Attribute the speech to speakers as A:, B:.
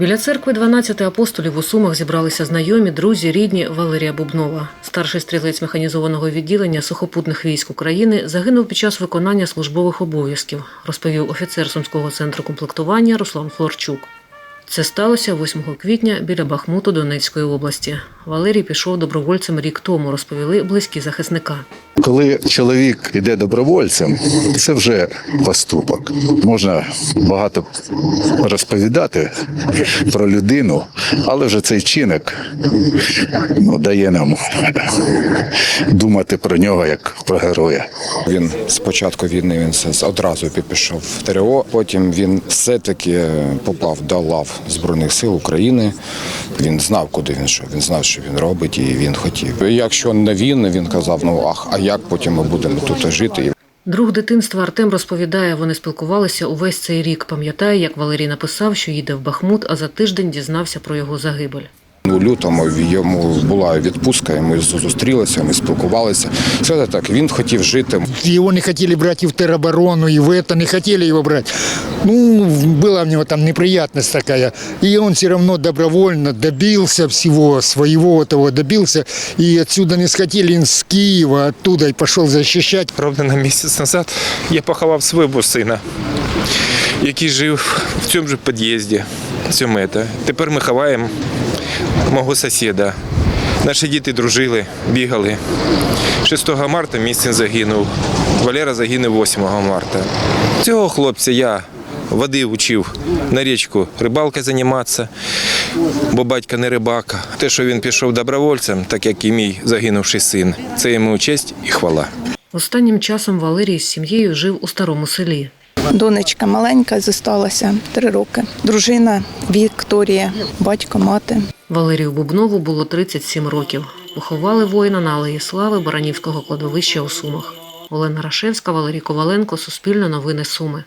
A: Біля церкви 12 апостолів у Сумах зібралися знайомі, друзі, рідні Валерія Бубнова. Старший стрілець механізованого відділення сухопутних військ України загинув під час виконання службових обов'язків, розповів офіцер Сумського центру комплектування Руслан Флорчук. Це сталося 8 квітня біля Бахмуту Донецької області. Валерій пішов добровольцем рік тому, розповіли близькі захисника.
B: Коли чоловік іде добровольцем, це вже поступок. Можна багато розповідати про людину, але вже цей вчинок ну, дає нам думати про нього як про героя.
C: Він з початку війни він все одразу пішов в ТРО. Потім він все-таки попав до лав Збройних сил України. Він знав, куди він йшов. Він знав, що він робить, і він хотів. Якщо не він, він казав: ну ах, а як потім ми будемо тут жити?
A: Друг дитинства Артем розповідає, вони спілкувалися увесь цей рік. Пам'ятає, як Валерій написав, що їде в Бахмут, а за тиждень дізнався про його загибель.
C: У лютому йому була відпустка, і ми зустрілися, ми спілкувалися. Все так, він хотів жити.
D: Его не хотели брать и в тероборону, и в это не хотели его брать. Ну, была у него там неприятность такая. И он все равно добровольно добился всего своего этого, добился. И отсюда не схотели, он с Киева, оттуда и пошел защищать.
E: Ровно на місяць назад я поховав свого сина, який жив в цьому ж під'їзді. Цьому это. Тепер ми ховаємо мого сусіда. Наші діти дружили, бігали. 6 марта місяць загинув. Валера загинув 8 марта. Цього хлопця я води учив на річку рибалкою займатися, бо батько не рибака. Те, що він пішов добровольцем, так як і мій загинувший син, це йому честь і хвала.
A: Останнім часом Валерій з сім'єю жив у старому селі.
F: Донечка маленька зосталася три роки. Дружина Вікторія, батько, мати.
A: Валерію Бубнову було 37 років. Поховали воїна на Алеї Слави Баранівського кладовища у Сумах. Олена Рашевська, Валерій Коваленко, Суспільне новини Суми.